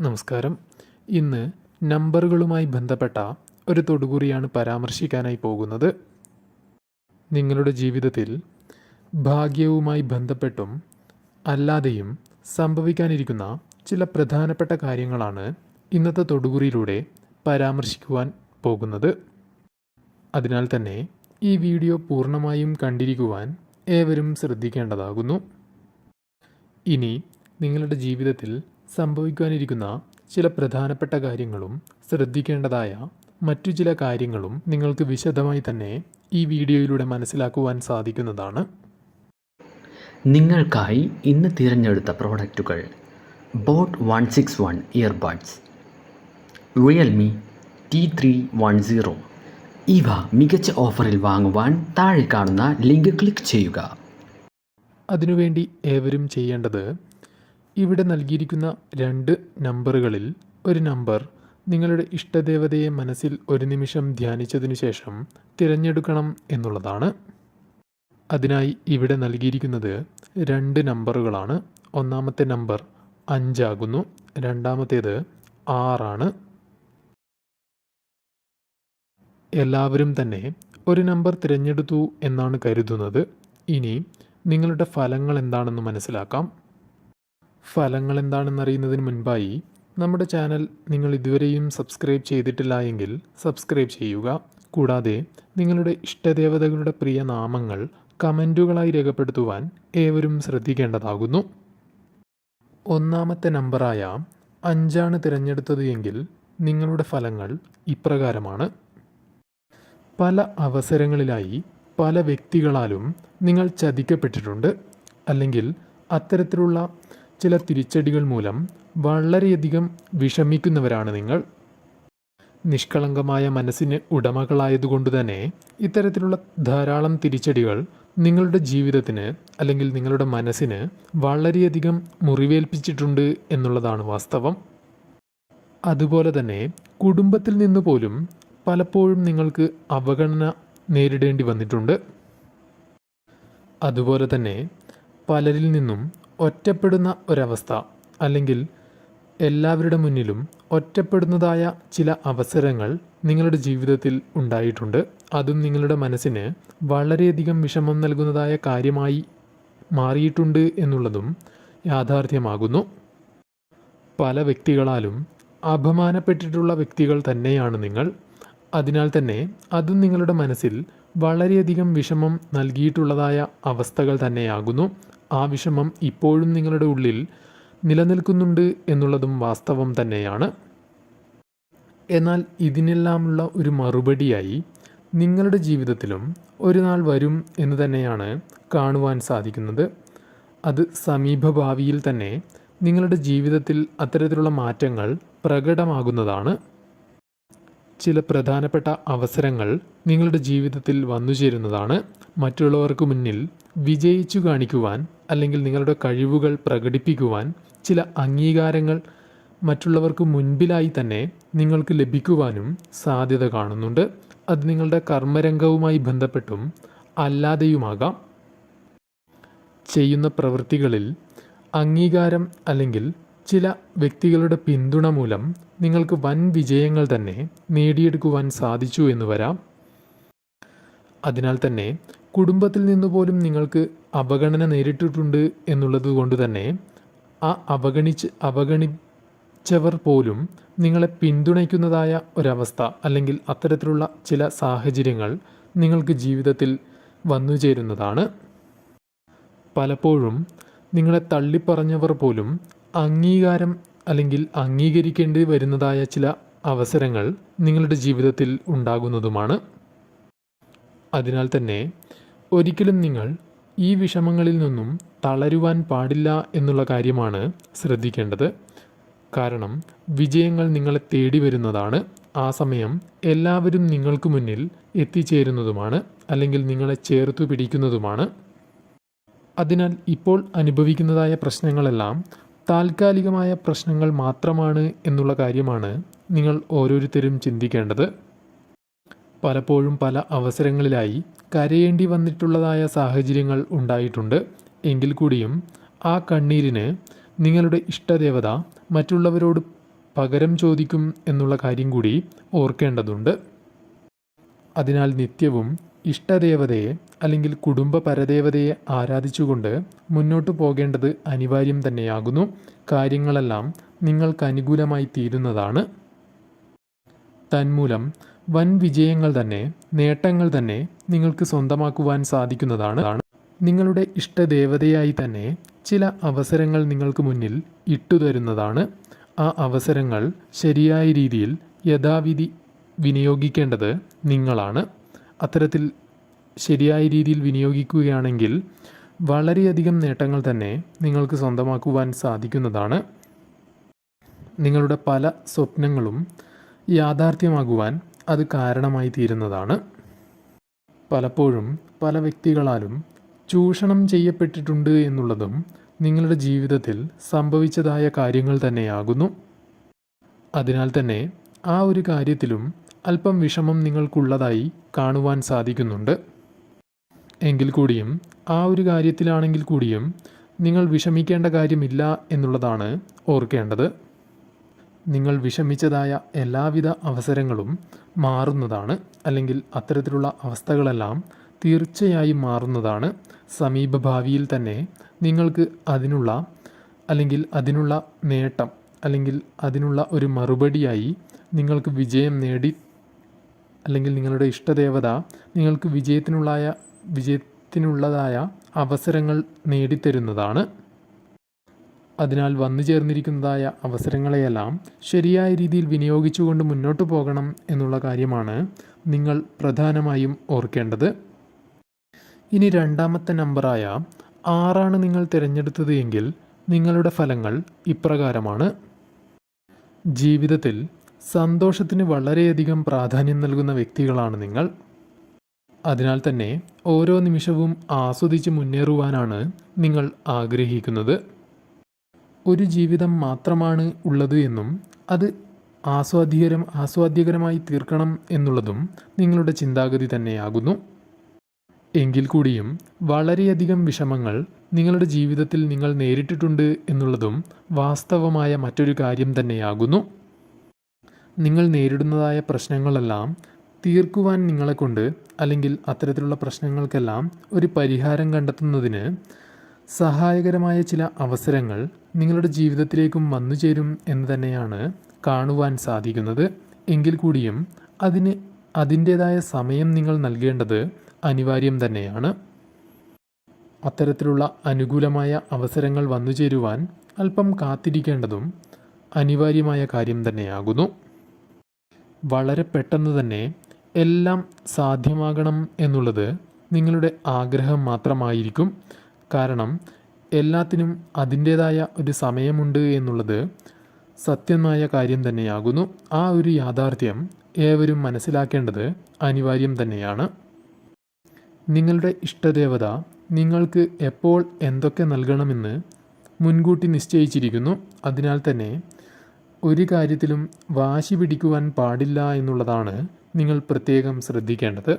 നമസ്കാരം. ഇന്ന് നമ്പറുകളുമായി ബന്ധപ്പെട്ട ഒരു തൊടുകുറിയാണ് പരാമർശിക്കാനായി പോകുന്നത്. നിങ്ങളുടെ ജീവിതത്തിൽ ഭാഗ്യവുമായി ബന്ധപ്പെട്ടും അല്ലാതെയും സംഭവിക്കാനിരിക്കുന്ന ചില പ്രധാനപ്പെട്ട കാര്യങ്ങളാണ് ഇന്നത്തെ തൊടുകുറിയിലൂടെ പരാമർശിക്കുവാൻ പോകുന്നത്. അതിനാൽ തന്നെ ഈ വീഡിയോ പൂർണമായും കണ്ടിരിക്കുവാൻ ഏവരും ശ്രദ്ധിക്കേണ്ടതാകുന്നു. ഇനി നിങ്ങളുടെ ജീവിതത്തിൽ സംഭവിക്കാനിരിക്കുന്ന ചില പ്രധാനപ്പെട്ട കാര്യങ്ങളും ശ്രദ്ധിക്കേണ്ടതായ മറ്റു ചില കാര്യങ്ങളും നിങ്ങൾക്ക് വിശദമായി തന്നെ ഈ വീഡിയോയിലൂടെ മനസ്സിലാക്കുവാൻ സാധിക്കുന്നതാണ്. നിങ്ങൾക്കായി ഇന്ന് തിരഞ്ഞെടുത്ത പ്രോഡക്റ്റുകൾ boat one six one earbuds Realme T three one zero. ഇവ മികച്ച ഓഫറിൽ വാങ്ങുവാൻ താഴെ കാണുന്ന ലിങ്ക് ക്ലിക്ക് ചെയ്യുക. അതിനുവേണ്ടി ഏവരും ചെയ്യേണ്ടത് ഇവിടെ നൽകിയിരിക്കുന്ന രണ്ട് നമ്പറുകളിൽ ഒരു നമ്പർ നിങ്ങളുടെ ഇഷ്ടദേവതയെ മനസ്സിൽ ഒരു നിമിഷം ധ്യാനിച്ചതിനു ശേഷം തിരഞ്ഞെടുക്കണം എന്നുള്ളതാണ്. അതിനായി ഇവിടെ നൽകിയിരിക്കുന്നത് രണ്ട് നമ്പറുകളാണ്. ഒന്നാമത്തെ നമ്പർ അഞ്ചാകുന്നു. രണ്ടാമത്തേത് ആറാണ്. എല്ലാവരും തന്നെ ഒരു നമ്പർ തിരഞ്ഞെടുത്തു എന്നാണ് കരുതുന്നത്. ഇനി നിങ്ങളുടെ ഫലങ്ങൾ എന്താണെന്ന് മനസ്സിലാക്കാം. ഫലങ്ങൾ എന്താണെന്ന് അറിയുന്നതിന് മുൻപായി നമ്മുടെ ചാനൽ നിങ്ങൾ ഇതുവരെയും സബ്സ്ക്രൈബ് ചെയ്തിട്ടില്ല എങ്കിൽ സബ്സ്ക്രൈബ് ചെയ്യുക. കൂടാതെ നിങ്ങളുടെ ഇഷ്ടദേവതകളുടെ പ്രിയ നാമങ്ങൾ കമന്റുകളായി രേഖപ്പെടുത്തുവാൻ ഏവരും ശ്രദ്ധിക്കേണ്ടതാകുന്നു. ഒന്നാമത്തെ നമ്പറായ അഞ്ചാണ് തിരഞ്ഞെടുത്തത് എങ്കിൽ നിങ്ങളുടെ ഫലങ്ങൾ ഇപ്രകാരമാണ്. പല അവസരങ്ങളിലായി പല വ്യക്തികളാലും നിങ്ങൾ ചതിക്കപ്പെട്ടിട്ടുണ്ട്. അല്ലെങ്കിൽ അത്തരത്തിലുള്ള ചില തിരിച്ചടികൾ മൂലം വളരെയധികം വിഷമിക്കുന്നവരാണ് നിങ്ങൾ. നിഷ്കളങ്കമായ മനസ്സിന് ഉടമകളായതുകൊണ്ട് തന്നെ ഇത്തരത്തിലുള്ള ധാരാളം തിരിച്ചടികൾ നിങ്ങളുടെ ജീവിതത്തിന് അല്ലെങ്കിൽ നിങ്ങളുടെ മനസ്സിന് വളരെയധികം മുറിവേൽപ്പിച്ചിട്ടുണ്ട് എന്നുള്ളതാണ് വാസ്തവം. അതുപോലെ തന്നെ കുടുംബത്തിൽ നിന്ന് പോലും പലപ്പോഴും നിങ്ങൾക്ക് അവഗണന നേരിടേണ്ടി വന്നിട്ടുണ്ട്. അതുപോലെ തന്നെ പലരിൽ നിന്നും ഒറ്റപ്പെടുന്ന ഒരവസ്ഥ അല്ലെങ്കിൽ എല്ലാവരുടെ മുന്നിലും ഒറ്റപ്പെടുന്നതായ ചില അവസരങ്ങൾ നിങ്ങളുടെ ജീവിതത്തിൽ ഉണ്ടായിട്ടുണ്ട്. അതും നിങ്ങളുടെ മനസ്സിന് വളരെയധികം വിഷമം നൽകുന്നതായ കാര്യമായി മാറിയിട്ടുണ്ട് എന്നുള്ളതും യാഥാർത്ഥ്യമാകുന്നു. പല വ്യക്തികളാലും അപമാനപ്പെട്ടിട്ടുള്ള വ്യക്തികൾ തന്നെയാണ് നിങ്ങൾ. അതിനാൽ തന്നെ അതും നിങ്ങളുടെ മനസ്സിൽ വളരെയധികം വിഷമം നൽകിയിട്ടുള്ളതായ അവസ്ഥകൾ തന്നെയാകുന്നു. ആ വിഷമം ഇപ്പോഴും നിങ്ങളുടെ ഉള്ളിൽ നിലനിൽക്കുന്നുണ്ട് എന്നുള്ളതും വാസ്തവം തന്നെയാണ്. എന്നാൽ ഇതിനെല്ലാമുള്ള ഒരു മറുപടിയായി നിങ്ങളുടെ ജീവിതത്തിലും ഒരു നാൾ വരും എന്ന് തന്നെയാണ് കാണുവാൻ സാധിക്കുന്നത്. അത് സമീപഭാവിയിൽ തന്നെ നിങ്ങളുടെ ജീവിതത്തിൽ അത്തരത്തിലുള്ള മാറ്റങ്ങൾ പ്രകടമാകുന്നതാണ്. ചില പ്രധാനപ്പെട്ട അവസരങ്ങൾ നിങ്ങളുടെ ജീവിതത്തിൽ വന്നുചേരുന്നതാണ് മറ്റുള്ളവർക്ക് മുന്നിൽ വിജയിച്ചു കാണിക്കുവാൻ അല്ലെങ്കിൽ നിങ്ങളുടെ കഴിവുകൾ പ്രകടിപ്പിക്കുവാൻ ചില അംഗീകാരങ്ങൾ മറ്റുള്ളവർക്ക് മുൻപിലായി തന്നെ നിങ്ങൾക്ക് ലഭിക്കുവാനും സാധ്യത കാണുന്നുണ്ട്. അത് നിങ്ങളുടെ കർമ്മരംഗവുമായി ബന്ധപ്പെട്ടും അല്ലാതെയുമാകാം. ചെയ്യുന്ന പ്രവൃത്തികളിൽ അംഗീകാരം അല്ലെങ്കിൽ ചില വ്യക്തികളുടെ പിന്തുണ മൂലം നിങ്ങൾക്ക് വൻ വിജയങ്ങൾ തന്നെ നേടിയെടുക്കുവാൻ സാധിച്ചു എന്ന് വരാം. അതിനാൽ തന്നെ കുടുംബത്തിൽ നിന്ന് പോലും നിങ്ങൾക്ക് അവഗണന നേരിട്ടിട്ടുണ്ട് എന്നുള്ളത് കൊണ്ട് തന്നെ ആ അവഗണിച്ച് അവഗണിച്ചവർ പോലും നിങ്ങളെ പിന്തുണയ്ക്കുന്നതായ ഒരവസ്ഥ അല്ലെങ്കിൽ അത്തരത്തിലുള്ള ചില സാഹചര്യങ്ങൾ നിങ്ങൾക്ക് ജീവിതത്തിൽ വന്നു ചേരുന്നതാണ്. പലപ്പോഴും നിങ്ങളെ തള്ളിപ്പറഞ്ഞവർ പോലും അംഗീകാരം അല്ലെങ്കിൽ അംഗീകരിക്കേണ്ടി വരുന്നതായ ചില അവസരങ്ങൾ നിങ്ങളുടെ ജീവിതത്തിൽ ഉണ്ടാകുന്നതുമാണ്. അതിനാൽ തന്നെ ഒരിക്കലും നിങ്ങൾ ഈ വിഷമങ്ങളിൽ നിന്നും തളരുവാൻ പാടില്ല എന്നുള്ള കാര്യമാണ് ശ്രദ്ധിക്കേണ്ടത്. കാരണം വിജയങ്ങൾ നിങ്ങളെ തേടി വരുന്നതാണ്. ആ സമയം എല്ലാവരും നിങ്ങൾക്ക് മുന്നിൽ എത്തിച്ചേരുന്നതുമാണ് അല്ലെങ്കിൽ നിങ്ങളെ ചേർത്തു പിടിക്കുന്നതുമാണ്. അതിനാൽ ഇപ്പോൾ അനുഭവിക്കുന്നതായ പ്രശ്നങ്ങളെല്ലാം താൽക്കാലികമായ പ്രശ്നങ്ങൾ മാത്രമാണ് എന്നുള്ള കാര്യമാണ് നിങ്ങൾ ഓരോരുത്തരും ചിന്തിക്കേണ്ടത്. പലപ്പോഴും പല അവസരങ്ങളിലായി കരയേണ്ടി വന്നിട്ടുള്ളതായ സാഹചര്യങ്ങൾ ഉണ്ടായിട്ടുണ്ട്. എങ്കിൽ കൂടിയും ആ കണ്ണീരിന് നിങ്ങളുടെ ഇഷ്ടദേവത മറ്റുള്ളവരോട് പകരം ചോദിക്കും എന്നുള്ള കാര്യം കൂടി ഓർക്കേണ്ടതുണ്ട്. അതിനാൽ നിത്യവും ഇഷ്ടദേവതയെ അല്ലെങ്കിൽ കുടുംബ പരദേവതയെ ആരാധിച്ചുകൊണ്ട് മുന്നോട്ടു പോകേണ്ടത് അനിവാര്യം തന്നെയാകുന്നു. കാര്യങ്ങളെല്ലാം നിങ്ങൾക്ക് അനുകൂലമായി തീരുന്നതാണ്. തന്മൂലം വൻ വിജയങ്ങൾ തന്നെ നേട്ടങ്ങൾ തന്നെ നിങ്ങൾക്ക് സ്വന്തമാക്കുവാൻ സാധിക്കുന്നതാണ്. നിങ്ങളുടെ ഇഷ്ടദേവതയായി തന്നെ ചില അവസരങ്ങൾ നിങ്ങൾക്ക് മുന്നിൽ ഇട്ടുതരുന്നതാണ് ആ അവസരങ്ങൾ ശരിയായ രീതിയിൽ യഥാവിധി വിനിയോഗിക്കേണ്ടത് നിങ്ങളാണ്. അത്തരത്തിൽ ശരിയായ രീതിയിൽ വിനിയോഗിക്കുകയാണെങ്കിൽ വളരെയധികം നേട്ടങ്ങൾ തന്നെ നിങ്ങൾക്ക് സ്വന്തമാക്കുവാൻ സാധിക്കുന്നതാണ്. നിങ്ങളുടെ പല സ്വപ്നങ്ങളും യാഥാർത്ഥ്യമാകുവാൻ അത് കാരണമായി തീരുന്നതാണ്. പലപ്പോഴും പല വ്യക്തികളാലും ചൂഷണം ചെയ്യപ്പെട്ടിട്ടുണ്ട് എന്നുള്ളതും നിങ്ങളുടെ ജീവിതത്തിൽ സംഭവിച്ചതായ കാര്യങ്ങൾ തന്നെയാകുന്നു. അതിനാൽ തന്നെ ആ ഒരു കാര്യത്തിലും അല്പം വിഷമം നിങ്ങൾക്കുള്ളതായി കാണുവാൻ സാധിക്കുന്നുണ്ട്. എങ്കിൽ കൂടിയും ആ ഒരു കാര്യത്തിലാണെങ്കിൽ കൂടിയും നിങ്ങൾ വിഷമിക്കേണ്ട കാര്യമില്ല എന്നുള്ളതാണ് ഓർക്കേണ്ടത്. നിങ്ങൾ വിഷമിച്ചതായ എല്ലാവിധ അവസരങ്ങളും മാറുന്നതാണ് അല്ലെങ്കിൽ അത്തരത്തിലുള്ള അവസ്ഥകളെല്ലാം തീർച്ചയായും മാറുന്നതാണ്. സമീപഭാവിയിൽ തന്നെ നിങ്ങൾക്ക് അതിനുള്ള അല്ലെങ്കിൽ അതിനുള്ള നേട്ടം അല്ലെങ്കിൽ അതിനുള്ള ഒരു മറുപടിയായി നിങ്ങൾക്ക് വിജയം നേടി അല്ലെങ്കിൽ നിങ്ങളുടെ ഇഷ്ടദേവത നിങ്ങൾക്ക് വിജയത്തിനുള്ളായ വിജയത്തിനുള്ളതായ അവസരങ്ങൾ നേടിത്തരുന്നതാണ്. അതിനാൽ വന്നു ചേർന്നിരിക്കുന്നതായ അവസരങ്ങളെയെല്ലാം ശരിയായ രീതിയിൽ വിനിയോഗിച്ചുകൊണ്ട് മുന്നോട്ട് പോകണം എന്നുള്ള കാര്യമാണ് നിങ്ങൾ പ്രധാനമായും ഓർക്കേണ്ടത്. ഇനി രണ്ടാമത്തെ നമ്പറായ ആറാണ് നിങ്ങൾ തിരഞ്ഞെടുത്തത് എങ്കിൽ നിങ്ങളുടെ ഫലങ്ങൾ ഇപ്രകാരമാണ്. ജീവിതത്തിൽ സന്തോഷത്തിന് വളരെയധികം പ്രാധാന്യം നൽകുന്ന വ്യക്തികളാണ് നിങ്ങൾ. അതിനാൽ തന്നെ ഓരോ നിമിഷവും ആസ്വദിച്ച് മുന്നേറുവാനാണ് നിങ്ങൾ ആഗ്രഹിക്കുന്നത്. ഒരു ജീവിതം മാത്രമാണ് ഉള്ളത് എന്നും അത് ആസ്വാദ്യകരം ആസ്വാദ്യകരമായി തീർക്കണം എന്നുള്ളതും നിങ്ങളുടെ ചിന്താഗതി തന്നെയാകുന്നു. എങ്കിൽ കൂടിയും വളരെയധികം വിഷമങ്ങൾ നിങ്ങളുടെ ജീവിതത്തിൽ നിങ്ങൾ നേരിട്ടിട്ടുണ്ട് എന്നുള്ളതും വാസ്തവമായ മറ്റൊരു കാര്യം തന്നെയാകുന്നു. നിങ്ങൾ നേരിടുന്നതായ പ്രശ്നങ്ങളെല്ലാം തീർക്കുവാൻ നിങ്ങളെക്കൊണ്ട് അല്ലെങ്കിൽ അത്തരത്തിലുള്ള പ്രശ്നങ്ങൾക്കെല്ലാം ഒരു പരിഹാരം കണ്ടെത്തുന്നതിന് സഹായകരമായ ചില അവസരങ്ങൾ നിങ്ങളുടെ ജീവിതത്തിലേക്കും വന്നു ചേരും എന്ന് തന്നെയാണ് കാണുവാൻ സാധിക്കുന്നത്. എങ്കിൽ കൂടിയും അതിന് അതിന്റേതായ സമയം നിങ്ങൾ നൽകേണ്ടത് അനിവാര്യം തന്നെയാണ്. അത്തരത്തിലുള്ള അനുകൂലമായ അവസരങ്ങൾ വന്നു ചേരുവാൻ അല്പം കാത്തിരിക്കേണ്ടതും അനിവാര്യമായ കാര്യം തന്നെയാകുന്നു. വളരെ പെട്ടെന്ന് തന്നെ എല്ലാം സാധ്യമാകണം എന്നുള്ളത് നിങ്ങളുടെ ആഗ്രഹം മാത്രമായിരിക്കും. കാരണം എല്ലാത്തിനും അതിന്റേതായ ഒരു സമയമുണ്ട് എന്നുള്ളത് സത്യമായ കാര്യം തന്നെയാകുന്നു. ആ ഒരു യാഥാർത്ഥ്യം ഏവരും മനസ്സിലാക്കേണ്ടത് അനിവാര്യം തന്നെയാണ്. നിങ്ങളുടെ ഇഷ്ടദേവത നിങ്ങൾക്ക് എപ്പോൾ എന്തൊക്കെ നൽകണമെന്ന് മുൻകൂട്ടി നിശ്ചയിച്ചിരിക്കുന്നു. അതിനാൽ തന്നെ ഒരു കാര്യത്തിലും വാശി പിടിക്കുവാൻ പാടില്ല എന്നുള്ളതാണ് നിങ്ങൾ പ്രത്യേകം ശ്രദ്ധിക്കേണ്ടത്.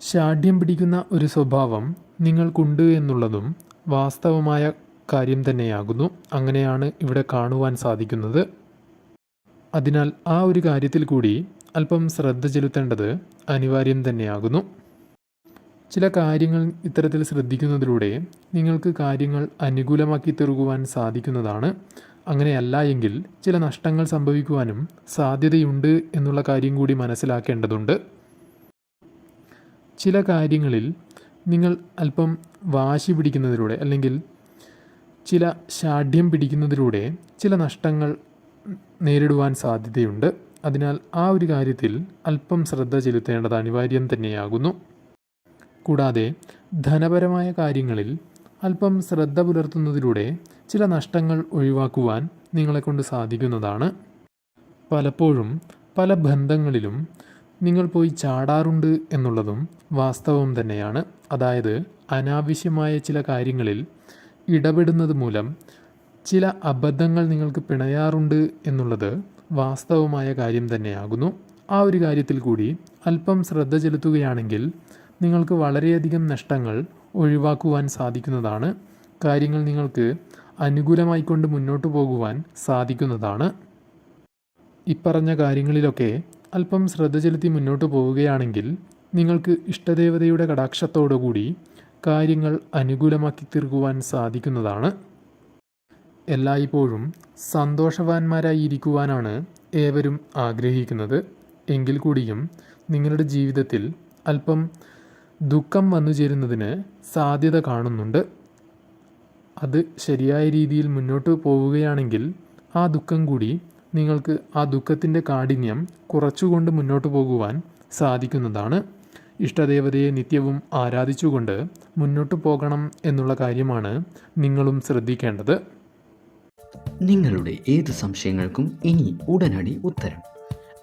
ഷാഢ്യം പിടിക്കുന്ന ഒരു സ്വഭാവം നിങ്ങൾക്കുണ്ട് എന്നുള്ളതും വാസ്തവമായ കാര്യം തന്നെയാകുന്നു. അങ്ങനെയാണ് ഇവിടെ കാണുവാൻ സാധിക്കുന്നത്. അതിനാൽ ആ ഒരു കാര്യത്തിൽ കൂടി അല്പം ശ്രദ്ധ ചെലുത്തേണ്ടത് അനിവാര്യം തന്നെയാകുന്നു. ചില കാര്യങ്ങൾ ഇത്തരത്തിൽ ശ്രദ്ധിക്കുന്നതിലൂടെ നിങ്ങൾക്ക് കാര്യങ്ങൾ അനുകൂലമാക്കി തീർക്കുവാൻ സാധിക്കുന്നതാണ്. അങ്ങനെയല്ല എങ്കിൽ ചില നഷ്ടങ്ങൾ സംഭവിക്കുവാനും സാധ്യതയുണ്ട് എന്നുള്ള കാര്യം കൂടി മനസ്സിലാക്കേണ്ടതുണ്ട്. ചില കാര്യങ്ങളിൽ നിങ്ങൾ അല്പം വാശി പിടിക്കുന്നതിലൂടെ അല്ലെങ്കിൽ ചില ശാഠ്യം പിടിക്കുന്നതിലൂടെ ചില നഷ്ടങ്ങൾ നേരിടുവാൻ സാധ്യതയുണ്ട്. അതിനാൽ ആ ഒരു കാര്യത്തിൽ അല്പം ശ്രദ്ധ ചെലുത്തേണ്ടത് അനിവാര്യം തന്നെയാകുന്നു. കൂടാതെ ധനപരമായ കാര്യങ്ങളിൽ അല്പം ശ്രദ്ധ പുലർത്തുന്നതിലൂടെ ചില നഷ്ടങ്ങൾ ഒഴിവാക്കുവാൻ നിങ്ങളെക്കൊണ്ട് സാധിക്കുന്നതാണ്. പലപ്പോഴും പല ബന്ധങ്ങളിലും നിങ്ങൾ പോയി ചാടാറുണ്ട് എന്നുള്ളതും വാസ്തവം തന്നെയാണ്. അതായത് അനാവശ്യമായ ചില കാര്യങ്ങളിൽ ഇടപെടുന്നത് മൂലം ചില അബദ്ധങ്ങൾ നിങ്ങൾക്ക് പിണയാറുണ്ട് എന്നുള്ളത് വാസ്തവമായ കാര്യം തന്നെയാകുന്നു. ആ ഒരു കാര്യത്തിൽ കൂടി അല്പം ശ്രദ്ധ ചെലുത്തുകയാണെങ്കിൽ നിങ്ങൾക്ക് വളരെയധികം നഷ്ടങ്ങൾ ഒഴിവാക്കുവാൻ സാധിക്കുന്നതാണ്. കാര്യങ്ങൾ നിങ്ങൾക്ക് അനുകൂലമായിക്കൊണ്ട് മുന്നോട്ട് പോകുവാൻ സാധിക്കുന്നതാണ്. ഇപ്പറഞ്ഞ കാര്യങ്ങളിലൊക്കെ അല്പം ശ്രദ്ധ ചെലുത്തി മുന്നോട്ട് പോവുകയാണെങ്കിൽ നിങ്ങൾക്ക് ഇഷ്ടദേവതയുടെ കടാക്ഷത്തോടുകൂടി കാര്യങ്ങൾ അനുകൂലമാക്കി തീർക്കുവാൻ സാധിക്കുന്നതാണ്. എല്ലായ്പ്പോഴും സന്തോഷവാന്മാരായിരിക്കുവാനാണ് ഏവരും ആഗ്രഹിക്കുന്നത്. എങ്കിൽ കൂടിയും നിങ്ങളുടെ ജീവിതത്തിൽ അല്പം ദുഃഖം വന്നു ചേരുന്നതിന് സാധ്യത കാണുന്നുണ്ട്. അത് ശരിയായ രീതിയിൽ മുന്നോട്ട് പോവുകയാണെങ്കിൽ ആ ദുഃഖം കൂടി നിങ്ങൾക്ക് ആ ദുഃഖത്തിന്റെ കാഠിന്യം കുറച്ചുകൊണ്ട് മുന്നോട്ട് പോകുവാൻ സാധിക്കുന്നതാണ്. ഇഷ്ടദേവതയെ നിത്യവും ആരാധിച്ചുകൊണ്ട് മുന്നോട്ട് പോകണം എന്നുള്ള കാര്യമാണ് നിങ്ങളും ശ്രദ്ധിക്കേണ്ടത്. നിങ്ങളുടെ ഏത് സംശയങ്ങൾക്കും ഇനി ഉടനടി ഉത്തരം.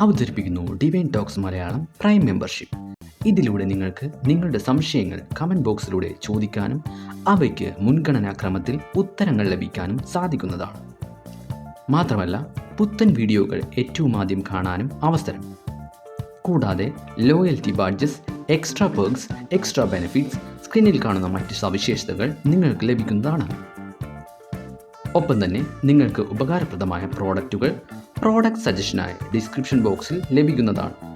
അവതരിപ്പിക്കുന്നു divine talks Malayalam prime membership ഇതിലൂടെ നിങ്ങൾക്ക് നിങ്ങളുടെ സംശയങ്ങൾ കമന്റ് ബോക്സിലൂടെ ചോദിക്കാനും അവയ്ക്ക് മുൻഗണനാക്രമത്തിൽ ഉത്തരങ്ങൾ ലഭിക്കാനും സാധിക്കുന്നതാണ്. മാത്രമല്ല പുത്തൻ വീഡിയോകൾ ഏറ്റവും ആദ്യം കാണാനും അവസരം. കൂടാതെ loyalty badges extra perks extra benefits സ്ക്രീനിൽ കാണുന്ന മറ്റ് സവിശേഷതകൾ നിങ്ങൾക്ക് ലഭിക്കുന്നതാണ്. ഒപ്പം തന്നെ നിങ്ങൾക്ക് ഉപകാരപ്രദമായ പ്രോഡക്റ്റുകൾ പ്രോഡക്റ്റ് സജഷനായി ഡിസ്ക്രിപ്ഷൻ ബോക്സിൽ ലഭിക്കുന്നതാണ്.